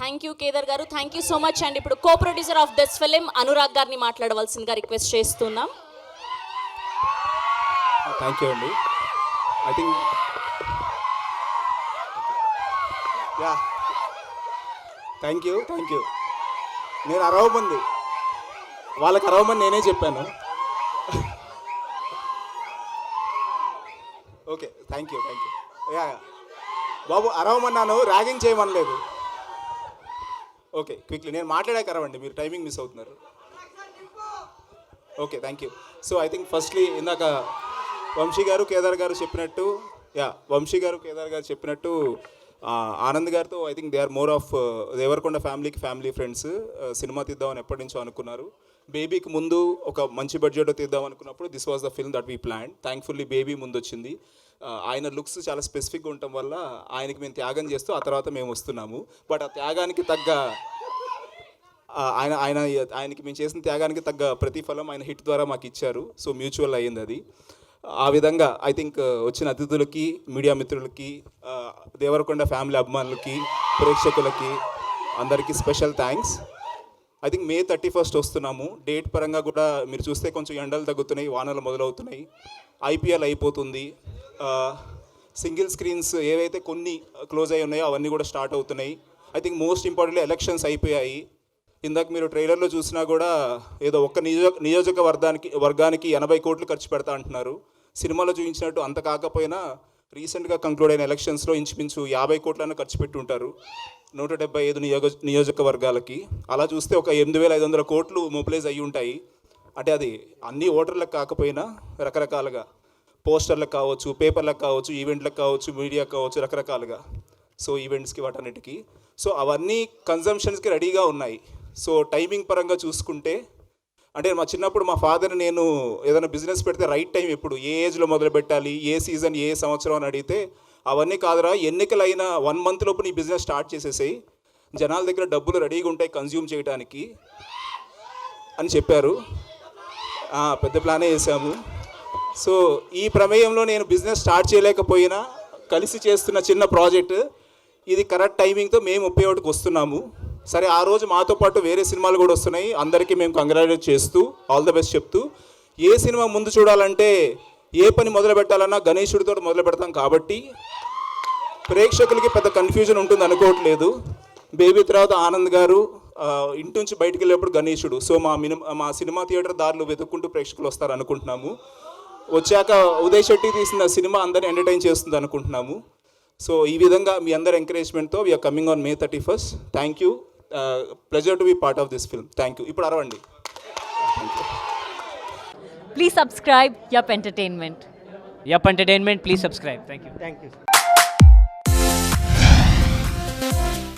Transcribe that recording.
Thank you Kedar garu. Thank you so much and. ఇప్పుడు co producer of this film Anurag గారిని మాట్లాడవలసిందిగా request చేస్తున్నాం. Thank you అండి. I think yeah thank you thank you నేను అరవమంది. వాళ్ళకి అరవమని నేనే చెప్పాను. Okay thank you thank you yeah బాబు అరవమన్నాను ర్యాగింగ్ చేయమనలేదు. ఓకే క్విక్లీ నేను మాట్లాడాక అరవండి మీరు టైమింగ్ మిస్ అవుతున్నారు. Okay thank you so I think firstly ఇందాక వంశీ గారు కేదార్ గారు చెప్పినట్టు యా వంశీ గారు కేదార్ గారు చెప్పినట్టు ఆనంద్ గారితో I think they are more of Devarakonda ఫ్యామిలీకి ఫ్యామిలీ ఫ్రెండ్స్ సినిమా తీద్దామని ఎప్పటి నుంచో అనుకున్నారు. బేబీకి ముందు ఒక మంచి బడ్జెట్ తీద్దాం అనుకున్నప్పుడు this was the film that we plan thankfully Baby ముందు వచ్చింది ఆయన లుక్స్ చాలా స్పెసిఫిక్గా ఉండటం వల్ల ఆయనకి మేము త్యాగం చేస్తూ ఆ తర్వాత మేము వస్తున్నాము. బట్ ఆ త్యాగానికి తగ్గ ఆయన ఆయన ఆయనకి మేము చేసిన త్యాగానికి తగ్గ ప్రతిఫలం ఆయన హిట్ ద్వారా మాకు ఇచ్చారు. సో మ్యూచువల్ అయ్యింది అది. ఆ విధంగా ఐ థింక్ వచ్చిన అతిథులకి మీడియా మిత్రులకి దేవరకొండ ఫ్యామిలీ అభిమానులకి ప్రేక్షకులకి అందరికీ special thanks. I think May thirty first వస్తున్నాము. డేట్ పరంగా కూడా మీరు చూస్తే కొంచెం ఎండలు తగ్గుతున్నాయి వానలు మొదలవుతున్నాయి. ఐపీఎల్ అయిపోతుంది. సింగిల్ స్క్రీన్స్ ఏవైతే కొన్ని క్లోజ్ అయి ఉన్నాయో అవన్నీ కూడా స్టార్ట్ అవుతున్నాయి. I think most importantly elections అయిపోయాయి. ఇందాక మీరు ట్రైలర్లో చూసినా కూడా ఏదో ఒక్క నియోజక నియోజకవర్గానికి వర్గానికి ఎనభై కోట్లు ఖర్చు పెడతా అంటున్నారు. సినిమాలో చూపించినట్టు అంత కాకపోయినా రీసెంట్గా కంక్లూడ్ అయిన ఎలక్షన్స్లో ఇంచుమించు యాభై కోట్లైనా ఖర్చు పెట్టుంటారు. నూట డెబ్బై ఐదు నియోజ నియోజకవర్గాలకి. అలా చూస్తే ఒక ఎనిమిది వేల ఐదు వందల కోట్లు మొబిలైజ్ అయ్యి ఉంటాయి. అంటే అది అన్ని ఓటర్లకు కాకపోయినా రకరకాలుగా. పోస్టర్లకు కావచ్చు పేపర్లకు కావచ్చు ఈవెంట్లకు కావచ్చు మీడియాకు కావచ్చు రకరకాలుగా. సో ఈవెంట్స్కి వాటన్నిటికీ. సో అవన్నీ కన్జంప్షన్స్కి రెడీగా ఉన్నాయి. సో టైమింగ్ పరంగా చూసుకుంటే అంటే మా చిన్నప్పుడు మా ఫాదర్ నేను ఏదైనా బిజినెస్ పెడితే రైట్ టైం ఎప్పుడు? ఏ ఏజ్లో మొదలు పెట్టాలి ఏ సీజన్ ఏ సంవత్సరం అని అడిగితే అవన్నీ కాదురా. ఎన్నికలైన వన్ మంత్ లోపు నీ బిజినెస్ స్టార్ట్ చేసేసాయి. జనాల దగ్గర డబ్బులు రెడీగా ఉంటాయి కన్జ్యూమ్ చేయడానికి అని చెప్పారు. పెద్ద ప్లానే వేసాము సో ఈ ప్రమేయంలో నేను బిజినెస్ స్టార్ట్ చేయలేకపోయినా కలిసి చేస్తున్న చిన్న ప్రాజెక్ట్ ఇది కరెక్ట్ టైమింగ్తో మేము ముప్పై ఒకటికి వస్తున్నాము. సరే ఆ రోజు మాతో పాటు వేరే సినిమాలు కూడా వస్తున్నాయి. అందరికీ మేము కంగ్రాచులేట్ చేస్తూ ఆల్ ద బెస్ట్ చెప్తూ ఏ సినిమా ముందు చూడాలంటే ఏ పని మొదలు పెట్టాలన్నా గణేశుడితో మొదలు పెడతాం కాబట్టి ప్రేక్షకులకి పెద్ద కన్ఫ్యూజన్ ఉంటుంది అనుకోవట్లేదు. బేబీ తర్వాత ఆనంద్ గారు ఇంటి నుంచి బయటికి వెళ్ళేప్పుడు గణేశుడు. సో మా మినిమా మా సినిమా థియేటర్ దారిలో వెతుక్కుంటూ ప్రేక్షకులు వస్తారు అనుకుంటున్నాము. వచ్చాక ఉదయ్ శెట్టి తీసిన సినిమా అందరిని ఎంటర్టైన్ చేస్తుంది అనుకుంటున్నాము. సో ఈ విధంగా మీ అందరి ఎంకరేజ్మెంట్తో we are coming on May thirty first thank you pleasure to be part of this film thank you ఇప్పుడు అరవండి Please subscribe Yup Entertainment. Yup Entertainment, please subscribe. Thank you. Thank you.